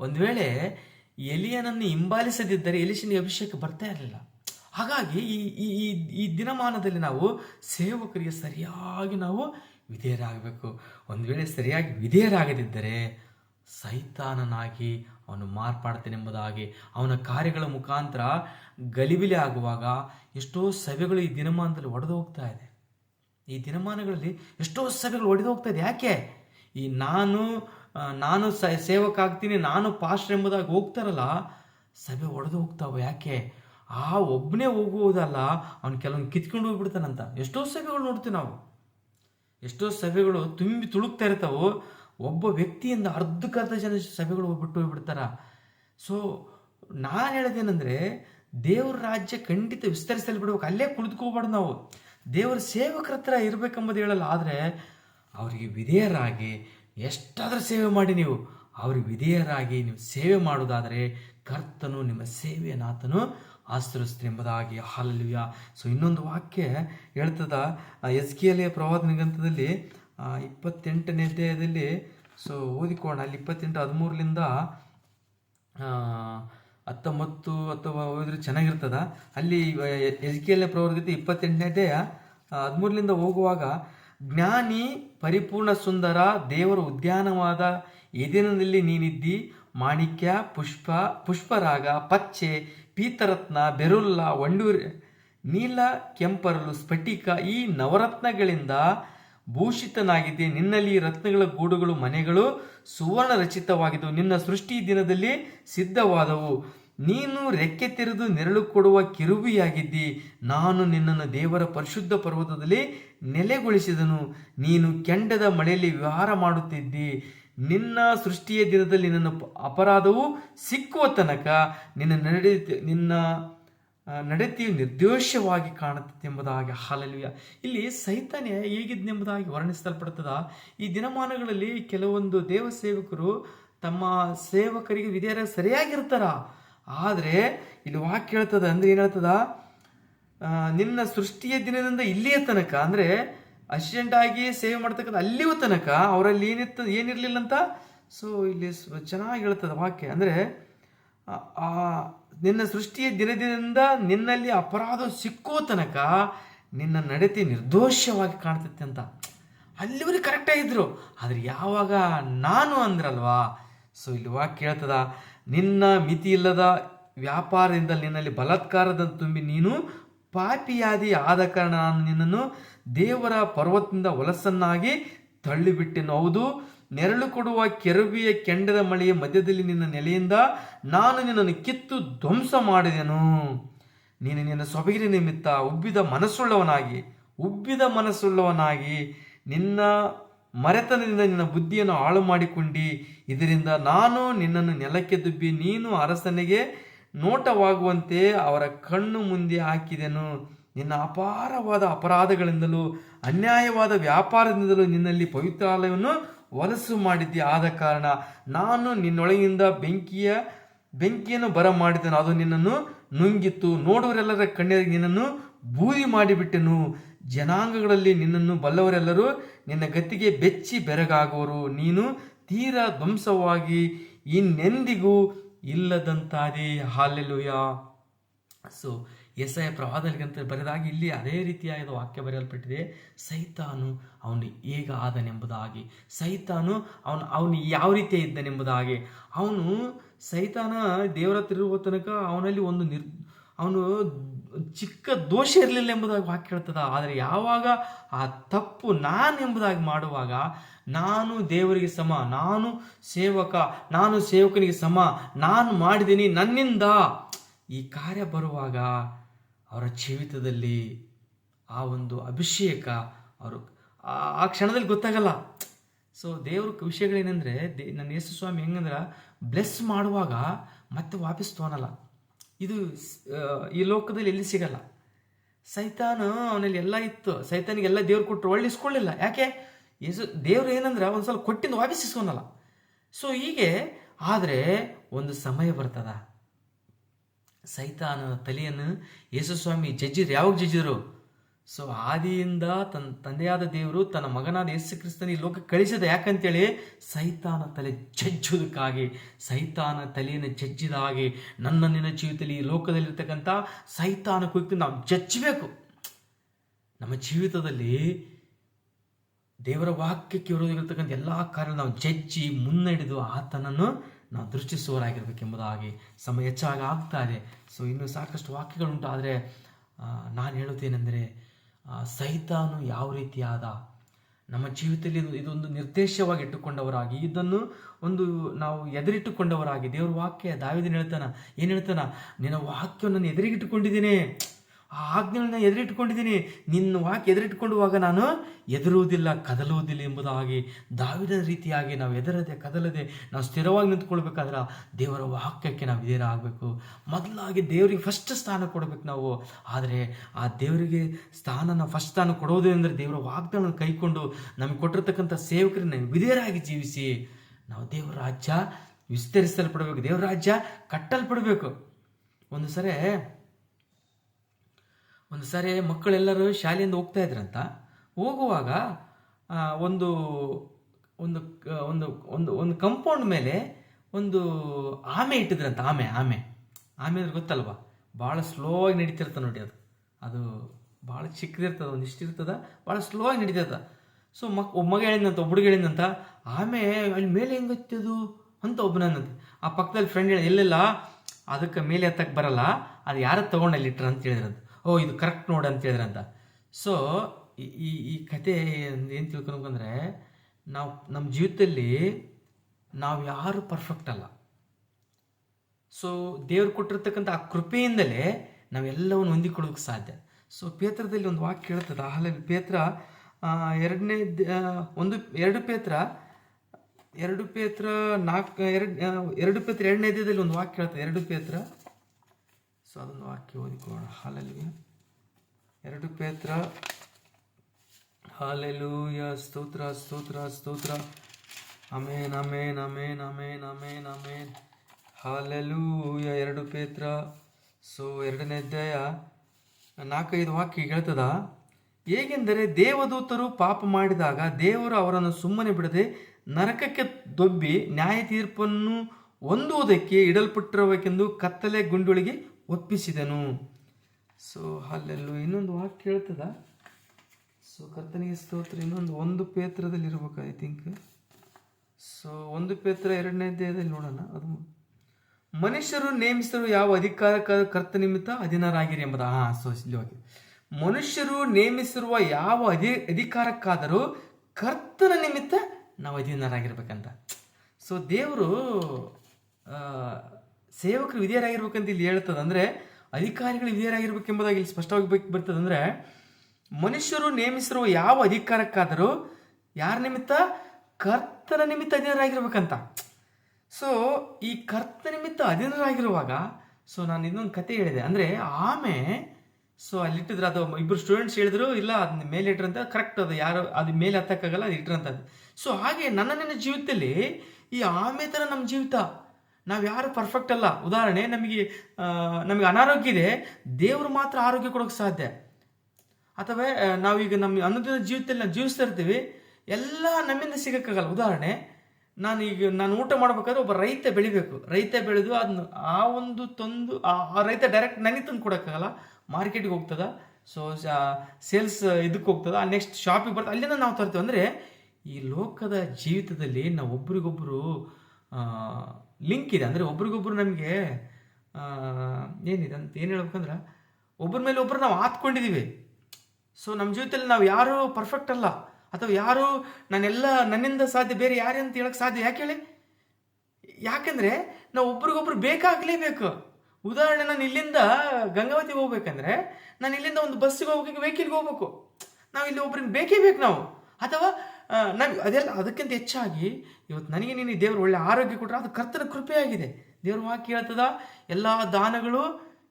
ಒಂದು ವೇಳೆ ಎಲಿಯನನ್ನು ಹಿಂಬಾಲಿಸದಿದ್ದರೆ ಎಲಿಶನಿಗೆ ಅಭಿಷೇಕ ಬರ್ತಾ ಇರಲಿಲ್ಲ. ಹಾಗಾಗಿ ಈ ಈ, ಈ- ಈ ದಿನಮಾನದಲ್ಲಿ ನಾವು ಸೇವಕರಿಗೆ ಸರಿಯಾಗಿ ನಾವು ವಿಧೇಯರಾಗಬೇಕು. ಒಂದು ವೇಳೆ ಸರಿಯಾಗಿ ವಿಧೇಯರಾಗದಿದ್ದರೆ ಸೈತಾನನಾಗಿ ಅವನು ಮಾರ್ಪಾಡ್ತಾನೆಂಬುದಾಗಿ ಅವನ ಕಾರ್ಯಗಳ ಮುಖಾಂತರ ಗಲಿಬಿಲಿ ಆಗುವಾಗ ಎಷ್ಟೋ ಸಭೆಗಳು ಈ ದಿನಮಾನದಲ್ಲಿ ಒಡೆದು ಹೋಗ್ತಾ ಇದೆ. ಈ ದಿನಮಾನಗಳಲ್ಲಿ ಎಷ್ಟೋ ಸಭೆಗಳು ಒಡೆದು ಹೋಗ್ತಾ ಇದೆ. ಯಾಕೆ? ಈ ನಾನು ನಾನು ಸ ನಾನು ಪಾಸ್ಟರ್ ಎಂಬುದಾಗಿ ಹೋಗ್ತಾರಲ್ಲ, ಸಭೆ ಒಡೆದು ಹೋಗ್ತಾವೆ. ಯಾಕೆ? ಆ ಒಬ್ಬನೇ ಹೋಗುವುದಲ್ಲ, ಅವ್ನು ಕೆಲವೊಂದು ಕಿತ್ಕೊಂಡು ಹೋಗ್ಬಿಡ್ತಾನಂತ. ಎಷ್ಟೋ ಸಭೆಗಳು ನೋಡ್ತೀವಿ ನಾವು. ಎಷ್ಟೋ ಸಭೆಗಳು ತುಂಬಿ ತುಳುಕ್ತಾ ಇರ್ತಾವೋ, ಒಬ್ಬ ವ್ಯಕ್ತಿಯಿಂದ ಅರ್ಧಕ್ಕರ್ಧ ಜನ ಸಭೆಗಳು ಹೋಗ್ಬಿಟ್ಟು ಹೋಗ್ಬಿಡ್ತಾರ. ಸೊ ನಾನು ಹೇಳೋದೇನೆಂದರೆ, ದೇವ್ರ ರಾಜ್ಯ ಖಂಡಿತ ವಿಸ್ತರಿಸಲು ಬಿಡ್ಬೇಕು. ಅಲ್ಲೇ ಕುಳಿತುಕೋಬಾರ್ದು ನಾವು. ದೇವರ ಸೇವಕರ ಹತ್ರ ಇರಬೇಕೆಂಬುದು ಹೇಳಲ್ಲ, ಆದರೆ ಅವರಿಗೆ ವಿಧೇಯರಾಗಿ ಎಷ್ಟಾದರೂ ಸೇವೆ ಮಾಡಿ ನೀವು. ಅವ್ರಿಗೆ ವಿಧೇಯರಾಗಿ ನೀವು ಸೇವೆ ಮಾಡೋದಾದರೆ ಕರ್ತನು ನಿಮ್ಮ ಸೇವೆಯನ್ನಾತನು ಆಶ್ರಯಿಸ್ತಾರೆ ಎಂಬುದಾಗಿ. ಹಾಲಲ್ಯ ಸೊ ಇನ್ನೊಂದು ವಾಕ್ಯ ಹೇಳ್ತದ ಎಸ್ ಕೆ ಎಲ್ ಪ್ರವಾದ ನಿಗಂತದಲ್ಲಿ ಆ, ಇಪ್ಪತ್ತೆಂಟನೇ ಅಧ್ಯಾಯದಲ್ಲಿ ಸೊ ಓದಿಕೋಣ. ಅಲ್ಲಿ ಇಪ್ಪತ್ತೆಂಟು ಹದಿಮೂರರಿಂದ ಹತ್ತೊಂಬತ್ತು ಅಥವಾ ಹೋದ್ರೆ ಚೆನ್ನಾಗಿರ್ತದ. ಅಲ್ಲಿ ಎಸ್ ಕೆ ಎಲ್ ಪ್ರವರ್ಗತೆ ಇಪ್ಪತ್ತೆಂಟನೇ ಅಧ್ಯಾಯ ಹದಿಮೂರರಿಂದ ಹೋಗುವಾಗ ಜ್ಞಾನಿ ಪರಿಪೂರ್ಣ ಸುಂದರ ದೇವರ ಉದ್ಯಾನವಾದ ಎದಿನಲ್ಲಿ ನೀನಿದ್ದಿ ಮಾಣಿಕ್ಯ ಪುಷ್ಪ ಪುಷ್ಪರಾಗ ಪಚ್ಚೆ ಪೀತರತ್ನ ಬೆರುಲ್ಲ ಒಂಡೂರಿ ನೀಲ, ಕೆಂಪರಲು, ಸ್ಫಟಿಕ ಈ ನವರತ್ನಗಳಿಂದ ಭೂಷಿತನಾಗಿದೆ. ನಿನ್ನಲ್ಲಿ ರತ್ನಗಳ ಗೂಡುಗಳು, ಮನೆಗಳು ಸುವರ್ಣ ರಚಿತವಾಗಿದ್ದವು ನಿನ್ನ ಸೃಷ್ಟಿ ದಿನದಲ್ಲಿ ಸಿದ್ಧವಾದವು. ನೀನು ರೆಕ್ಕೆ ತೆರೆದು ನೆರಳು ಕೊಡುವ ಕಿರುಬಿಯಾಗಿದ್ದಿ. ನಾನು ನಿನ್ನನ್ನು ದೇವರ ಪರಿಶುದ್ಧ ಪರ್ವತದಲ್ಲಿ ನೆಲೆಗೊಳಿಸಿದನು. ನೀನು ಕೆಂಡದ ಮಳೆಯಲ್ಲಿ ವಿಹಾರ ಮಾಡುತ್ತಿದ್ದಿ. ನಿನ್ನ ಸೃಷ್ಟಿಯ ದಿನದಲ್ಲಿ ನಿನ್ನ ಅಪರಾಧವು ಸಿಕ್ಕುವ ತನಕ ನಿನ್ನ ನಡೆ ನಿನ್ನ ನಡತೆಯು ನಿರ್ದೋಷವಾಗಿ ಕಾಣುತ್ತದೆ ಎಂಬುದಾಗಿ. ಹಾಲಲ್ವಿಯ ಇಲ್ಲಿ ಸೈತಾನ್ಯ ಹೇಗಿದ್ದೆಂಬುದಾಗಿ ವರ್ಣಿಸಲ್ಪಡ್ತದ? ಈ ದಿನಮಾನಗಳಲ್ಲಿ ಕೆಲವೊಂದು ದೇವ ಸೇವಕರು ತಮ್ಮ ಸೇವಕರಿಗೆ ವಿಧೇಯರ ಸರಿಯಾಗಿರ್ತಾರ. ಆದರೆ ಇಲ್ಲಿ ವಾಕ್ಯ ಹೇಳ್ತದ ಅಂದ್ರೆ ಏನು ಹೇಳ್ತದ? ನಿನ್ನ ಸೃಷ್ಟಿಯ ದಿನದಿಂದ ಇಲ್ಲಿಯ ತನಕ, ಅಂದರೆ ಅಸಿಸ್ಟೆಂಟ್ ಆಗಿ ಸೇವೆ ಮಾಡ್ತಕ್ಕಂಥ ಅಲ್ಲಿಯೂ ತನಕ ಅವರಲ್ಲಿ ಏನಿತ್ತು, ಏನಿರಲಿಲ್ಲ ಅಂತ? ಸೊ ಇಲ್ಲಿ ಚೆನ್ನಾಗಿ ಹೇಳ್ತದೆ ವಾಕ್ಯ. ಅಂದರೆ, ಆ ನಿನ್ನ ಸೃಷ್ಟಿಯ ದಿನದಿಂದ ನಿನ್ನಲ್ಲಿ ಅಪರಾಧ ಸಿಕ್ಕೋ ತನಕ ನಿನ್ನ ನಡತೆ ನಿರ್ದೋಷವಾಗಿ ಕಾಣ್ತೈತೆ ಅಂತ. ಅಲ್ಲಿವರೆಗೆ ಕರೆಕ್ಟಾಗಿದ್ರು ಆದರೆ ಯಾವಾಗ ನಾನು ಅಂದ್ರಲ್ವಾ? ಸೊ ಇಲ್ಲಿ ವಾಕ್ಯ ಹೇಳ್ತದ, ನಿನ್ನ ಮಿತಿ ಇಲ್ಲದ ವ್ಯಾಪಾರದಿಂದ ನಿನ್ನಲ್ಲಿ ಬಲಾತ್ಕಾರದ ತುಂಬಿ ನೀನು ಪಾಪಿಯಾದಿ ಆದ ಕಾರಣ ನಾನು ನಿನ್ನನ್ನು ದೇವರ ಪರ್ವತದಿಂದ ಹೊಲಸನ್ನಾಗಿ ತಳ್ಳಿಬಿಟ್ಟೆನು. ಹೌದು, ನೆರಳು ಕೊಡುವ ಕೆರವಿಯ ಕೆಂಡದ ಮಳೆಯ ಮಧ್ಯದಲ್ಲಿ ನಿನ್ನ ನೆಲೆಯಿಂದ ನಾನು ನಿನ್ನನ್ನು ಕಿತ್ತು ಧ್ವಂಸ ಮಾಡಿದೆನು. ನೀನು ನಿನ್ನ ಸೊಬಗಿನ ನಿಮಿತ್ತ ಉಬ್ಬಿದ ಮನಸ್ಸುಳ್ಳವನಾಗಿ ಉಬ್ಬಿದ ಮನಸ್ಸುಳ್ಳವನಾಗಿ ನಿನ್ನ ಮರೆತನದಿಂದ ನಿನ್ನ ಬುದ್ಧಿಯನ್ನು ಹಾಳು ಮಾಡಿಕೊಂಡು ಇದರಿಂದ ನಾನು ನಿನ್ನನ್ನು ನೆಲಕ್ಕೆ ದುಬ್ಬಿ ನೀನು ಅರಸನಿಗೆ ನೋಟವಾಗುವಂತೆ ಅವರ ಕಣ್ಣು ಮುಂದೆ ಹಾಕಿದೆನು. ನಿನ್ನ ಅಪಾರವಾದ ಅಪರಾಧಗಳಿಂದಲೂ, ಅನ್ಯಾಯವಾದ ವ್ಯಾಪಾರದಿಂದಲೂ ನಿನ್ನಲ್ಲಿ ಪವಿತ್ರಾಲಯವನ್ನು ವಲಸು ಮಾಡಿದ್ದೆ. ಆದ ಕಾರಣ ನಾನು ನಿನ್ನೊಳಗಿಂದ ಬೆಂಕಿಯ, ಬೆಂಕಿಯನ್ನು ಬರ ಮಾಡಿದನು ಅದು ನಿನ್ನನ್ನು ನುಂಗಿತ್ತು. ನೋಡುವರೆಲ್ಲರ ಕಣ್ಣೀರಿಗೆ ನಿನ್ನನ್ನು ಬೂದಿ ಮಾಡಿಬಿಟ್ಟೆನು. ಜನಾಂಗಗಳಲ್ಲಿ ನಿನ್ನನ್ನು ಬಲ್ಲವರೆಲ್ಲರೂ ನಿನ್ನ ಗತಿಗೆ ಬೆಚ್ಚಿ ಬೆರಗಾಗುವರು. ನೀನು ತೀರಾ ಧ್ವಂಸವಾಗಿ ಇನ್ನೆಂದಿಗೂ ಇಲ್ಲದಂತಾದಿ ಹಾಲೆಲುಯ. ಸೊ ಎಸ್ ಐ ಪ್ರವಾದಲಿಗಂತ ಬರೆದಾಗ ಇಲ್ಲಿ ಅದೇ ರೀತಿಯಾದ ವಾಕ್ಯ ಬರೆಯಲ್ಪಟ್ಟಿದೆ. ಸೈತಾನು ಅವನು ಹೇಗ ಆದನೆಂಬುದಾಗಿ. ಸೈತಾನು ಅವನು ಅವನು ಯಾವ ರೀತಿ ಇದ್ದನೆಂಬುದಾಗಿ. ಅವನು ಸೈತಾನ ದೇವರ ತಿರುವ ತನಕ ಅವನಲ್ಲಿ ಒಂದು ನಿರ್ ಅವನು ಚಿಕ್ಕ ದೋಷ ಇರಲಿಲ್ಲ ಎಂಬುದಾಗಿ ವಾಕ್ಯ ಹೇಳ್ತದ. ಆದರೆ ಯಾವಾಗ ಆ ತಪ್ಪು ನಾನು ಎಂಬುದಾಗಿ ಮಾಡುವಾಗ ನಾನು ದೇವರಿಗೆ ಸಮ, ನಾನು ಸೇವಕ, ನಾನು ಸೇವಕನಿಗೆ ಸಮ, ನಾನು ಮಾಡಿದ್ದೀನಿ ನನ್ನಿಂದ ಈ ಕಾರ್ಯ ಬರುವಾಗ ಅವರ ಜೀವಿತದಲ್ಲಿ ಆ ಒಂದು ಅಭಿಷೇಕ ಅವರು ಆ- ಕ್ಷಣದಲ್ಲಿ ಗೊತ್ತಾಗಲ್ಲ. ಸೊ ದೇವ್ರ ವಿಷಯಗಳೇನೆಂದರೆ, ದೇ, ನನ್ನ ಯೇಸು ಸ್ವಾಮಿ ಹೆಂಗಂದ್ರೆ ಬ್ಲೆಸ್ ಮಾಡುವಾಗ ಮತ್ತೆ ವಾಪಸ್ ತೊಗೊಳಲ್ಲ ಇದು ಈ ಲೋಕದಲ್ಲಿ ಎಲ್ಲಿ ಸಿಗಲ್ಲ. ಸೈತಾನ ಅವನಲ್ಲಿ ಎಲ್ಲ ಇತ್ತು. ಸೈತಾನಿಗೆ ಎಲ್ಲ ದೇವ್ರು ಕೊಟ್ಟರು. ಒಳ್ಳೆ ಇಸ್ಕೊಳ್ಳಿಲ್ಲ. ಯಾಕೆ? ಯೇಸು, ದೇವ್ರು ಏನಂದ್ರೆ ಒಂದು ಸಲ ಕೊಟ್ಟಿಂದ ವಾಪಸ್ ಇಸ್ಕೊನಲ್ಲ ಸೊ ಹೀಗೆ, ಆದರೆ ಒಂದು ಸಮಯ ಬರ್ತದ. ಸೈತಾನ ತಲೆಯನ್ನು ಯೇಸುಸ್ವಾಮಿ ಜಜ್ಜಿದ್ರು. ಯಾವಾಗ ಜಜ್ಜಿದ್ರು? ಸೊ ಆದಿಯಿಂದ ತನ್ನ ತಂದೆಯಾದ ದೇವರು ತನ್ನ ಮಗನಾದ ಯೇಸು ಕ್ರಿಸ್ತನ ಈ ಲೋಕ ಕಳಿಸಿದ ಯಾಕಂತೇಳಿ ಸೈತಾನ ತಲೆ ಜಜ್ಜುವುದಕ್ಕಾಗಿ, ಸೈತಾನ ತಲೆಯನ್ನು ಜಜ್ಜಿದ ಹಾಗೆ ನನ್ನ ನಿನ್ನ ಜೀವಿತದಲ್ಲಿ ಈ ಲೋಕದಲ್ಲಿರ್ತಕ್ಕಂಥ ಸೈತಾನ ಕುರಿತು ನಾವು ಜಜ್ಜಬೇಕು. ನಮ್ಮ ಜೀವಿತದಲ್ಲಿ ದೇವರ ವಾಕ್ಯಕ್ಕೆ ವಿರೋಧವಾಗಿರ್ತಕ್ಕಂಥ ಎಲ್ಲ ಕಾರ್ಯ ನಾವು ಜಜ್ಜಿ ಮುನ್ನಡೆದು ಆತನನ್ನು ನಾವು ದೃಷ್ಟಿಸುವರಾಗಿರ್ಬೇಕೆಂಬುದಾಗಿ ಸಮಯ ಹೆಚ್ಚಾಗಿ ಆಗ್ತಾ ಇದೆ. ಸೊ ಇನ್ನೂ ಸಾಕಷ್ಟು ವಾಕ್ಯಗಳುಂಟು ಆದರೆ ನಾನು ಹೇಳುತ್ತೇನೆಂದರೆ ಸೈತಾನು ಯಾವ ರೀತಿಯಾದ ನಮ್ಮ ಜೀವಿತದಲ್ಲಿ ಇದು ಇದೊಂದು ನಿರ್ದೇಶವಾಗಿ ಇಟ್ಟುಕೊಂಡವರಾಗಿ, ಇದನ್ನು ಒಂದು ನಾವು ಎದುರಿಟ್ಟುಕೊಂಡವರಾಗಿ ದೇವ್ರ ವಾಕ್ಯ ದಾವಿದನ ಹೇಳ್ತಾನ, ಏನು ಹೇಳ್ತಾನ? ನಿನ್ನ ವಾಕ್ಯವನ್ನು ನಾನು ಎದುರಿಗಿಟ್ಟುಕೊಂಡಿದ್ದೀನಿ ಆ ಆಜ್ಞೆಗಳನ್ನ ಎದುರಿಟ್ಕೊಂಡಿದ್ದೀನಿ. ನಿನ್ನ ವಾಕ್ಯ ಎದುರಿಟ್ಕೊಂಡುವಾಗ ನಾನು ಎದುರುವುದಿಲ್ಲ, ಕದಲುವುದಿಲ್ಲ ಎಂಬುದಾಗಿ ದಾವಿದ ರೀತಿಯಾಗಿ ನಾವು ಎದರದೆ, ಕದಲದೆ ನಾವು ಸ್ಥಿರವಾಗಿ ನಿಂತ್ಕೊಳ್ಬೇಕಾದ್ರೆ ದೇವರ ವಾಕ್ಯಕ್ಕೆ ನಾವು ಇದೇರ ಆಗಬೇಕು. ಮೊದಲಾಗಿ ದೇವರಿಗೆ ಫಸ್ಟ್ ಸ್ಥಾನ ಕೊಡಬೇಕು ನಾವು. ಆದರೆ ಆ ದೇವರಿಗೆ ಸ್ಥಾನನ ಫಸ್ಟ್ ಸ್ಥಾನ ಕೊಡೋದು ಅಂದರೆ ದೇವರ ವಾಗ್ದಾನ ಕೈಕೊಂಡು ನಮಗೆ ಕೊಟ್ಟಿರ್ತಕ್ಕಂಥ ಸೇವಕರನ್ನ ವಿಧೇಯರಾಗಿ ಜೀವಿಸಿ ನಾವು ದೇವರ ರಾಜ್ಯ ವಿಸ್ತರಿಸಲ್ಪಡಬೇಕು. ದೇವರ ರಾಜ್ಯ ಕಟ್ಟಲ್ಪಡಬೇಕು. ಒಂದು ಸರಿ ಒಂದು ಸಾರಿ ಮಕ್ಕಳೆಲ್ಲರೂ ಶಾಲೆಯಿಂದ ಹೋಗ್ತಾ ಇದ್ರಂತ. ಹೋಗುವಾಗ ಒಂದು ಒಂದು ಒಂದು ಒಂದು ಒಂದು ಕಂಪೌಂಡ್ ಮೇಲೆ ಒಂದು ಆಮೆ ಇಟ್ಟಿದ್ರಂತ, ಆಮೆ ಆಮೆ. ಆಮೆ ಅಂದ್ರೆ ಗೊತ್ತಲ್ವ? ಭಾಳ ಸ್ಲೋ ಆಗಿ ನಡೀತಿರ್ತ ನೋಡಿ ಅದು. ಅದು ಭಾಳ ಚಿಕ್ಕದಿರ್ತದ, ಒಂದು ಇಷ್ಟಿರ್ತದ ಭಾಳ ಸ್ಲೋ ಆಗಿ ನಡೀತದ. ಸೊ ಮಕ್, ಒಬ್ಬ ಮಗ ಹೇಳಿದಂತ ಒಬ್ಬ ಹುಡುಗ ಹೇಳಿದಂತ ಆಮೆ, ಅಲ್ಲಿ ಮೇಲೆ ಹೆಂಗತ್ತದು ಅಂತ ಒಬ್ಬನಂದಂತೆ ಆ ಪಕ್ಕದಲ್ಲಿ ಫ್ರೆಂಡ್ ಹೇಳಿ ಎಲ್ಲೆಲ್ಲ ಅದಕ್ಕೆ ಮೇಲೆ ಹತ್ತಕ್ಕೆ ಬರಲ್ಲ, ಅದು ಯಾರು ತಗೊಂಡು ಅಲ್ಲಿ ಇಟ್ರ? ಅಂತ ಹೇಳಿದ್ರಂತ. ಓ, ಇದು ಕರೆಕ್ಟ್ ನೋಡು ಅಂತ ಹೇಳಿದ್ರಂತ. ಸೊ ಈ, ಈ- ಕತೆ ಏನು ತಿಳ್ಕೊಬೇಕಂದ್ರೆ ನಾವು ನಮ್ಮ ಜೀವಿತದಲ್ಲಿ ನಾವು ಯಾರು ಪರ್ಫೆಕ್ಟ್ ಅಲ್ಲ. ಸೊ ದೇವ್ರು ಕೊಟ್ಟಿರ್ತಕ್ಕಂಥ ಆ ಕೃಪೆಯಿಂದಲೇ ನಾವೆಲ್ಲವನ್ನು ಹೊಂದಿಕೊಳ್ಳೋಕೆ ಸಾಧ್ಯ. ಸೊ ಪೇತ್ರದಲ್ಲಿ ಒಂದು ವಾಕ್ಯ ಹೇಳ್ತದೆ. ಹಾಲಲ್ಲಿ ಪೇತ್ರ ಎರಡನೇ ಒಂದು, ಎರಡು ಪೇತ್ರ ಎರಡು ಪೇತ್ರ ನಾಲ್ಕು, ಎರಡು ಎರಡು ಪೇತ್ರ ಎರಡನೇ ಅಧ್ಯಾಯದಲ್ಲಿ ಒಂದು ವಾಕ್ಯ ಹೇಳ್ತದೆ. ಎರಡು ಪೇತ್ರ ಸೊ ಅದೊಂದು ವಾಕ್ಯ ಓದಿಕೊಳ್ಳೋಣ ಹಾಲಲ್ಲಿ ಎರಡು ಪೇತ್ರ. ಹಾಲೆಲೂಯ ಸ್ತೋತ್ರ ಸ್ತೋತ್ರ ಸ್ತೋತ್ರ. Amen amen amen amen amen amen. Hallelujah ಎರಡು ಪೇತ್ರ. ಸೊ, ಎರಡನೇ ಅಧ್ಯಾಯ ನಾಲ್ಕೈದು ವಾಕ್ಯ ಹೇಳ್ತದ, ಹೇಗೆಂದರೆ ದೇವದೂತರು ಪಾಪ ಮಾಡಿದಾಗ ದೇವರು ಅವರನ್ನು ಸುಮ್ಮನೆ ಬಿಡದೆ ನರಕಕ್ಕೆ ದೊಬ್ಬಿ ನ್ಯಾಯ ತೀರ್ಪನ್ನು ಹೊಂದುವುದಕ್ಕೆ ಇಡಲ್ಪಟ್ಟಿರಬೇಕೆಂದು ಕತ್ತಲೆ ಗುಂಡುಳಿಗೆ ಒಪ್ಪಿಸಿದನು. ಸೊ ಅಲ್ಲೆಲ್ಲೂ ಇನ್ನೊಂದು ವಾಕ್ಯ ಹೇಳ್ತದ. ಸೊ ಕರ್ತನಿಗೆ ಸ್ತೋತ್ರ. ಇನ್ನೊಂದು ಒಂದು ಪೇತ್ರದಲ್ಲಿ ಇರ್ಬೇಕು ಐ ಥಿಂಕ್ ಸೊ ಒಂದು ಪೇತ್ರ ಎರಡನೇ ದೇಹದಲ್ಲಿ ನೋಡೋಣ. ಅದು ಮನುಷ್ಯರು ನೇಮಿಸಿದರು ಯಾವ ಅಧಿಕಾರಕ್ಕ ಕರ್ತ ನಿಮಿತ್ತ ಅಧೀನರಾಗಿರಿ ಎಂಬುದ. ಹಾ ಸೊ ಇಲ್ಲಿ ಮನುಷ್ಯರು ನೇಮಿಸಿರುವ ಯಾವ ಅಧಿ, ಅಧಿಕಾರಕ್ಕಾದರೂ ಕರ್ತನ ನಿಮಿತ್ತ ನಾವು ಅಧೀನರಾಗಿರ್ಬೇಕಂತ. ಸೊ ದೇವರು ಸೇವಕರು ವಿಧೇಯರಾಗಿರ್ಬೇಕಂತ ಇಲ್ಲಿ ಹೇಳ್ತದೆ ಅಂದರೆ ಅಧಿಕಾರಿಗಳು ವಿಧೇಯರಾಗಿರ್ಬೇಕೆಂಬುದಾಗಿ ಇಲ್ಲಿ ಸ್ಪಷ್ಟವಾಗಿ ಬರ್ತದೆ ಅಂದರೆ ಮನುಷ್ಯರು ನೇಮಿಸಿರುವ ಯಾವ ಅಧಿಕಾರಕ್ಕಾದರೂ ಯಾರ ನಿಮಿತ್ತ? ಕರ್ತನ ನಿಮಿತ್ತ ಅಧೀನರಾಗಿರ್ಬೇಕಂತ. ಸೊ ಈ ಕರ್ತ ನಿಮಿತ್ತ ಅಧೀನರಾಗಿರುವಾಗ ಸೊ ನಾನು ಇನ್ನೊಂದು ಕತೆ ಹೇಳಿದೆ. ಅಂದರೆ, ಆಮೆ ಸೊ ಅಲ್ಲಿ ಇಟ್ಟಿದ್ರೆ ಅದು ಇಬ್ಬರು ಸ್ಟೂಡೆಂಟ್ಸ್ ಹೇಳಿದ್ರು, ಇಲ್ಲ ಅದನ್ನ ಮೇಲೆ ಇಟ್ರಂತ ಕರೆಕ್ಟ್ ಅದು ಯಾರು, ಅದು ಮೇಲೆ ಹತ್ತಕ್ಕಾಗಲ್ಲ, ಅದು ಇಟ್ರಂತ ಸೊ ಹಾಗೆ ನನ್ನ ನನ್ನ ಜೀವಿತದಲ್ಲಿ ಈ ಆಮೆ ಥರ ನಮ್ಮ ಜೀವಿತ. ನಾವು ಯಾರು ಪರ್ಫೆಕ್ಟ್ ಅಲ್ಲ. ಉದಾಹರಣೆ, ನಮಗೆ ನಮಗೆ ಅನಾರೋಗ್ಯ ಇದೆ, ದೇವರು ಮಾತ್ರ ಆರೋಗ್ಯ ಕೊಡೋಕ್ಕೆ ಸಾಧ್ಯ. ಅಥವಾ ನಾವೀಗ ನಮ್ಮ ಅನುದಿನ ಜೀವಿತದಲ್ಲಿ ನಾವು ಜೀವಿಸ್ತಾ ಇರ್ತೀವಿ, ಎಲ್ಲ ನಮ್ಮಿಂದ ಸಿಗೋಕ್ಕಾಗಲ್ಲ. ಉದಾಹರಣೆ ನಾನು ಈಗ ನಾನು ಊಟ ಮಾಡ್ಬೇಕಾದ್ರೆ ಒಬ್ಬ ರೈತ ಬೆಳಿಬೇಕು. ರೈತ ಬೆಳೆದು ಅದನ್ನ ಆ ಒಂದು ತಂದು, ಆ ಆ ರೈತ ಡೈರೆಕ್ಟ್ ನನಗೆ ತಂದು ಕೊಡೋಕ್ಕಾಗಲ್ಲ. ಮಾರ್ಕೆಟಿಗೆ ಹೋಗ್ತದ, ಸೊ ಸೇಲ್ಸ್ ಇದಕ್ಕೆ ಹೋಗ್ತದ ನೆಕ್ಸ್ಟ್ ಶಾಪಿಗೆ ಬರ್ತದೆ, ಅಲ್ಲಿಂದ ನಾವು ತರ್ತೀವಿ. ಅಂದರೆ, ಈ ಲೋಕದ ಜೀವಿತದಲ್ಲಿ ನಾವು ಒಬ್ರಿಗೊಬ್ಬರು ಲಿಂಕ್ ಇದೆ. ಅಂದರೆ ಒಬ್ರಿಗೊಬ್ರು ನಮಗೆ ಏನಿದೆ ಅಂತ ಏನು ಹೇಳ್ಬೇಕಂದ್ರೆ ಒಬ್ಬರ ಮೇಲೆ ಒಬ್ಬರು ನಾವು ಆತ್ಕೊಂಡಿದ್ದೀವಿ ಸೊ ನಮ್ಮ ಜೀವಿತದಲ್ಲಿ ನಾವು ಯಾರೂ ಪರ್ಫೆಕ್ಟ್ ಅಲ್ಲ. ಅಥವಾ ಯಾರು ನಾನೆಲ್ಲ, ನನ್ನಿಂದ ಸಾಧ್ಯ, ಬೇರೆ ಯಾರೇ ಅಂತ ಹೇಳಕ್ಕೆ ಸಾಧ್ಯ ಯಾಕೆ ಹೇಳಿ? ಯಾಕಂದರೆ ನಾವು ಒಬ್ರಿಗೊಬ್ರು ಬೇಕಾಗಲೇಬೇಕು. ಉದಾಹರಣೆ, ನಾನು ಇಲ್ಲಿಂದ ಗಂಗಾವತಿ ಹೋಗ್ಬೇಕಂದ್ರೆ, ನಾನು ಇಲ್ಲಿಂದ ಒಂದು ಬಸ್ಸಿಗೆ ಹೋಗ್ಬೇಕು ವೆಹಿಕಲ್ಗೆ ಹೋಗ್ಬೇಕು. ನಾವು ಇಲ್ಲಿ ಒಬ್ರಿಗೆ ಬೇಕೇ ಬೇಕು ನಾವು. ಅಥವಾ ನಾವು ಅದೆಲ್ಲ ಅದಕ್ಕಿಂತ ಹೆಚ್ಚಾಗಿ ಇವತ್ತು ನನಗೆ ನೀನು ದೇವರು ಒಳ್ಳೆ ಆರೋಗ್ಯ ಕೊಟ್ಟರೆ ಅದು ಕರ್ತನ ಕೃಪೆಯಾಗಿದೆ ದೇವ್ರ ವಾಕ್ಯ ಹೇಳ್ತದ, ಎಲ್ಲ ದಾನಗಳು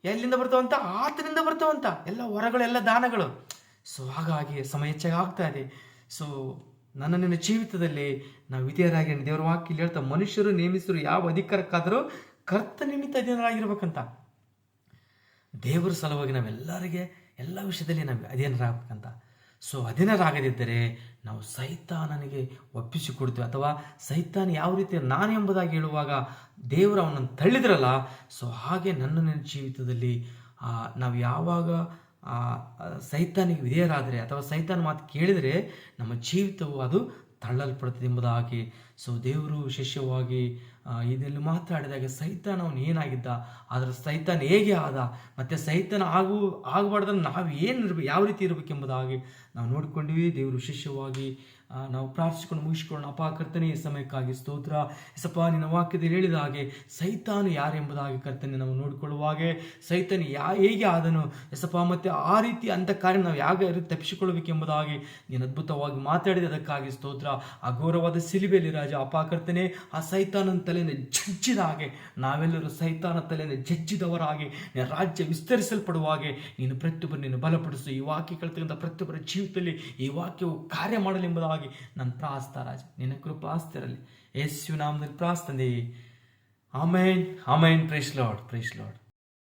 ಎಲ್ಲಿಂದ ಬರ್ತಾವಂತ? ಆತನಿಂದ ಬರ್ತಾವಂತ. ಎಲ್ಲ ಹೊರಗಳು ಎಲ್ಲ ದಾನಗಳು. ಸೊ ಹಾಗಾಗಿ ಸಮಯ ಹೆಚ್ಚಾಗಿ ಆಗ್ತಾ ಇದೆ. ಸೊ ನನ್ನ ನಿನ್ನ ಜೀವಿತದಲ್ಲಿ ನಾವು ವಿಧೇಯರಾಗಿ ದೇವರ ವಾಕ್ಯ ಇಲ್ಲಿ ಹೇಳ್ತಾ, ಮನುಷ್ಯರು ನೇಮಿಸಿದ್ರು ಯಾವ ಅಧಿಕಾರಕ್ಕಾದರೂ ಕರ್ತ ನಿಮಿತ್ತ ಅಧೀನರಾಗಿರ್ಬೇಕಂತ. ದೇವರ ಸಲುವಾಗಿ ನಾವೆಲ್ಲರಿಗೆ ಎಲ್ಲ ವಿಷಯದಲ್ಲಿ ನಾವು ಅಧೀನರಾಗಬೇಕಂತ. ಸೊ ಅಧೀನರಾಗದಿದ್ದರೆ ನಾವು ಸೈತಾನನಿಗೆ ಒಪ್ಪಿಸಿಕೊಡ್ತೇವೆ ಅಥವಾ ಸೈತಾನ ಯಾವ ರೀತಿ ನಾನು ಎಂಬುದಾಗಿ ಹೇಳುವಾಗ ದೇವರು ಅವನನ್ನು ತಳ್ಳಿದ್ರಲ್ಲ, ಸೊ ಹಾಗೆ ನನ್ನ ನನ್ನ ಜೀವಿತದಲ್ಲಿ ನಾವು ಯಾವಾಗ ಸೈತಾನಿಗೆ ವಿಧೇಯರಾದರೆ ಅಥವಾ ಸೈತಾನ ಮಾತು ಕೇಳಿದರೆ ನಮ್ಮ ಜೀವಿತವು ಅದು ತಳ್ಳಲ್ಪಡುತ್ತದೆ ಎಂಬುದಾಗಿ. ಸೊ ದೇವರು ವಿಶೇಷವಾಗಿ ಇದರಲ್ಲಿ ಮಾತಾಡಿದಾಗ ಸೈತಾನ ಅವನು ಏನಾಗಿದ್ದ? ಅದರ ಸೈತಾನ ಹೇಗೆ ಆದ? ಮತ್ತು ಸೈತಾನ ಆಗು ಆಗಬಾರ್ದ್ರೆ ನಾವು ಏನು ಇರ್ಬೇಕು ಯಾವ ರೀತಿ ಇರಬೇಕೆಂಬುದಾಗಿ ನಾವು ನೋಡಿಕೊಂಡಿವಿ. ದೇವರು ವಿಶೇಷವಾಗಿ ನಾವು ಪ್ರಾರ್ಥಿಸಿಕೊಂಡು ಮುಗಿಸ್ಕೊಂಡು ಅಪಾಕರ್ತನೆ ಈ ಸಮಯಕ್ಕಾಗಿ ಸ್ತೋತ್ರ. ಸಪ ನಿನ್ನ ವಾಕ್ಯದಲ್ಲಿ ಹೇಳಿದ ಹಾಗೆ ಸೈತಾನು ಯಾರೆಂಬುದಾಗಿ ಕರ್ತನೆ ನಾವು ನೋಡಿಕೊಳ್ಳುವಾಗೆ ಸೈತಾನ ಯಾ, ಹೇಗೆ ಆದನು? ಎಸಪ್ಪ ಮತ್ತು ಆ ರೀತಿ ಅಂಥ ಕಾರ್ಯ ನಾವು ಯಾವ ತಪ್ಪಿಸಿಕೊಳ್ಳಬೇಕೆಂಬುದಾಗಿ ನೀನು ಅದ್ಭುತವಾಗಿ ಮಾತಾಡಿದ. ಅದಕ್ಕಾಗಿ ಸ್ತೋತ್ರ. ಅಘೋರವಾದ ಸಿಲಿಬೆಯಲ್ಲಿ ರಾಜ ಅಪಾಕರ್ತನೆ ಆ ಸೈತಾನನ ತಲೆಯನ್ನು ಜಜ್ಜಿದ ಹಾಗೆ ನಾವೆಲ್ಲರೂ ಸೈತಾನ ತಲೆಯನ್ನು ಜಜ್ಜಿದವರಾಗಿ ರಾಜ್ಯ ವಿಸ್ತರಿಸಲ್ಪಡುವ ಹಾಗೆ ನೀನು ಪ್ರತಿಯೊಬ್ಬರು ನೀನು ಬಲಪಡಿಸು. ಈ ವಾಕ್ಯ ಕಲಿತಕ್ಕಂಥ ಪ್ರತಿಯೊಬ್ಬರ ಜೀವಿತದಲ್ಲಿ ಈ ವಾಕ್ಯವು ಕಾರ್ಯ ಮಾಡಲಿ ಎಂಬುದಾಗಿ ನನ್ನ ಪ್ರಾಸ್ತ ರಾಜ. ನಿನ್ನ ಕೃಪಾಸ್ತಿರಲಿ ಯೇಸು ನಾಮದಲ್ಲಿ ಪ್ರಾಸ್ತಂದೆ amen. Amen. Praise Lord praise Lord